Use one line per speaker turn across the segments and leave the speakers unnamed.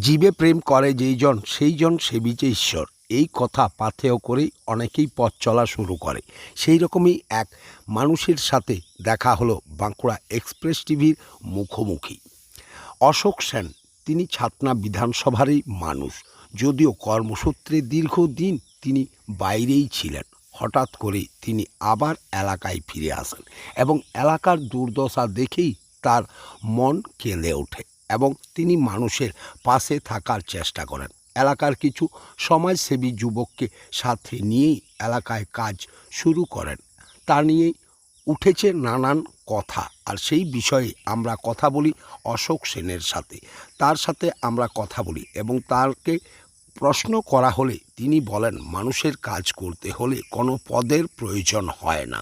জীবে প্রেম করে যেইজন সেইজন সেবিছে ঈশ্বর। এই কথা পাথেয় করেই অনেকেই পথ চলা শুরু করে। সেই রকমই এক মানুষের সাথে দেখা হলো বাঁকুড়া এক্সপ্রেস টিভির মুখোমুখি। অশোক সেন, তিনি ছাতনা বিধানসভারই মানুষ। যদিও কর্মসূত্রে দীর্ঘদিন তিনি বাইরেই ছিলেন। হঠাৎ করে তিনি আবার এলাকায় ফিরে আসেন এবং এলাকার দুর্দশা দেখেই তার মন কেঁদে ওঠে। এবং তিনি মানুষের পাশে থাকার চেষ্টা করেন। এলাকার কিছু সমাজসেবী যুবককে সাথে নিয়েই এলাকায় কাজ শুরু করেন। তা নিয়েই উঠেছে নানান কথা। আর সেই বিষয়ে আমরা কথা বলি অশোক সেনের সাথে। তার সাথে আমরা কথা বলি এবং তাকে প্রশ্ন করা হলে তিনি বলেন, মানুষের কাজ করতে হলে কোনো পদের প্রয়োজন হয় না।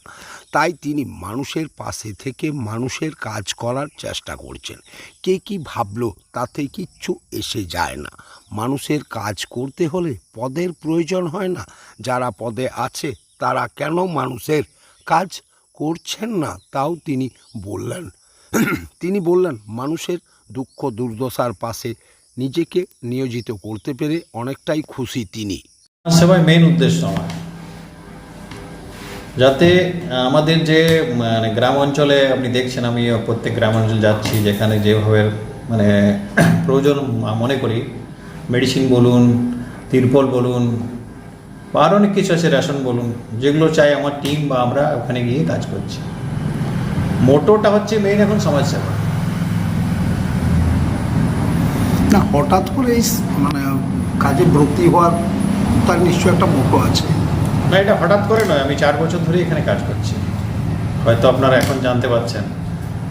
তাই তিনি মানুষের পাশে থেকে মানুষের কাজ করার চেষ্টা করছেন। কে কি ভাবলো তাতে কিচ্ছু এসে যায় না। মানুষের কাজ করতে হলে পদের প্রয়োজন হয় না। যারা পদে আছে, তারা কেন মানুষের কাজ করছেন না? তাও তিনি বললেন। তিনি বললেন, মানুষের দুঃখ দুর্দশার পাশে নিজেকে নিয়োজিত করতে পেরে অনেকটাই খুশি তিনি।
সেবাই মেইন উদ্দেশ্য আমার। যাতে আমাদের যে মানে গ্রাম অঞ্চলে আপনি দেখছেন, আমি প্রত্যেক গ্রাম অঞ্চল যাচ্ছি, যেখানে যেভাবে মানে প্রয়োজন মনে করি। মেডিসিন বলুন, তিরপল বলুন, বা আরও অনেক কিছু আছে রেশন বলুন, যেগুলো চাই আমার টিম বা আমরা ওখানে গিয়ে কাজ করছি। মোটোটা হচ্ছে মেইন এখন সমাজসেবা।
না, হঠাৎ করে এই মানে কাজে ভর্তি হওয়ার তার নিশ্চয়ই একটা মোটো আছে।
না, এটা হঠাৎ করে নয়, আমি চার বছর ধরে এখানে কাজ করছি। হয়তো আপনারা এখন জানতে পারছেন।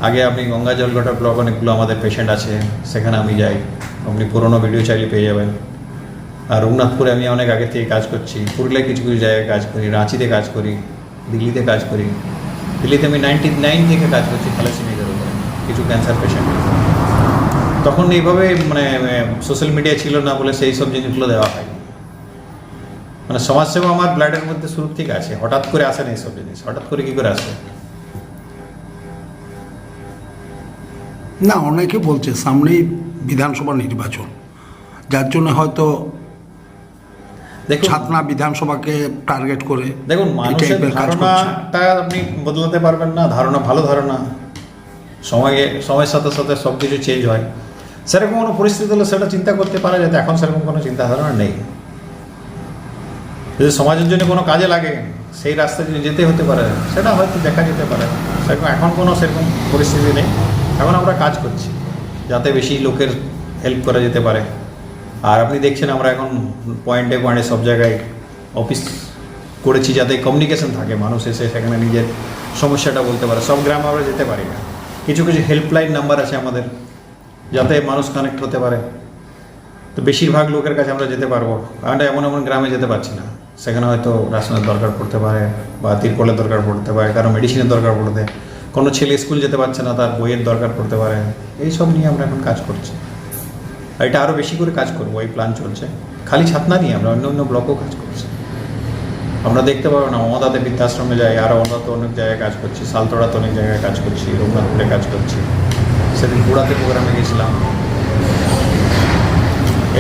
আগে আপনি গঙ্গা জলগটা ব্লক অনেকগুলো আমাদের পেশেন্ট আছে, সেখানে আমি যাই। আপনি পুরোনো ভিডিও চাইলে পেয়ে যাবেন। আর রঘুনাথপুরে আমি অনেক আগে থেকে কাজ করছি। পুরুলিয়ায় কিছু কিছু জায়গায় কাজ করি, রাঁচিতে কাজ করি, দিল্লিতে কাজ করি। দিল্লিতে আমি নাইনটি নাইন থেকে কাজ করছি থ্যালাসেমিয়ার উপরে। কিছু ক্যান্সার পেশেন্ট তখন এইভাবে মানে সোশ্যাল মিডিয়া ছিল না বলে সেই সব জিনিসগুলো দেওয়া হয়। মানে সমাজসেবা আমার ব্লাডের মধ্যে শুরু থেকে আছে হঠাৎ করে আসে না এইসব জিনিস। হঠাৎ করে কি করে আসে?
না অনেকে বলছে সামনেই বিধানসভা নির্বাচন। যার জন্য হয়তো
দেখুন
ছাতনা বিধানসভাকে টার্গেট করে
দেখুন মানুষের ধারণাটা আপনি বদলাতে পারবেন না ধারণা ভালো ধারণা। সময়ে সময়ের সাথে সাথে সব কিছু চেঞ্জ হয়। সেরকম কোনো পরিস্থিতি হলে সেটা চিন্তা করতে পারা যায় এখন সেরকম কোনো চিন্তাধারণা নেই। যদি সমাজের জন্য কোনো কাজে লাগে, সেই রাস্তায় যদি যেতে হতে পারে, সেটা হয়তো দেখা যেতে পারে। সেরকম এখন কোনো সেরকম পরিস্থিতি নেই। এখন আমরা কাজ করছি, যাতে বেশি লোকের হেল্প করা যেতে পারে। আর আপনি দেখছেন আমরা এখন পয়েন্টে পয়েন্টে সব জায়গায় অফিস করেছি যাতে কমিউনিকেশন থাকে, মানুষ এসে সেখানে নিজের সমস্যাটা বলতে পারে। সব গ্রামে আমরা যেতে পারি না। কিছু কিছু হেল্পলাইন নাম্বার আছে আমাদের। যাতে মানুষ কানেক্ট হতে পারে। তো বেশিরভাগ লোকের কাছে আমরা যেতে পারব। আমরা এমন এমন গ্রামে যেতে পারছি না। সেখানে হয়তো রাশনের দরকার পড়তে পারে বা তিরপলের দরকার পড়তে পারে, কারও মেডিসিনের দরকার পড়তে, কোনো ছেলে স্কুল যেতে পারছে না, তার বইয়ের দরকার পড়তে পারে। এইসব নিয়ে আমরা এখন কাজ করছি। আর এটা আরও বেশি করে কাজ করব, এই প্ল্যান চলছে। খালি ছাতনা নিয়ে আমরা অন্য অন্য ব্লকও কাজ করছি। আমরা দেখতে পাবো না মমতাতে বৃদ্ধাশ্রমে যাই আরও অন্যত অনেক জায়গায় কাজ করছি, সালতোড়াতে অনেক জায়গায় কাজ করছি, রঘুনাথপুরে কাজ করছি। সেদিন গুড়াতে প্রোগ্রামে গেছিলাম।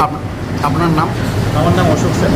আপ- আপনার নাম?
আমার নাম অশোক সেন।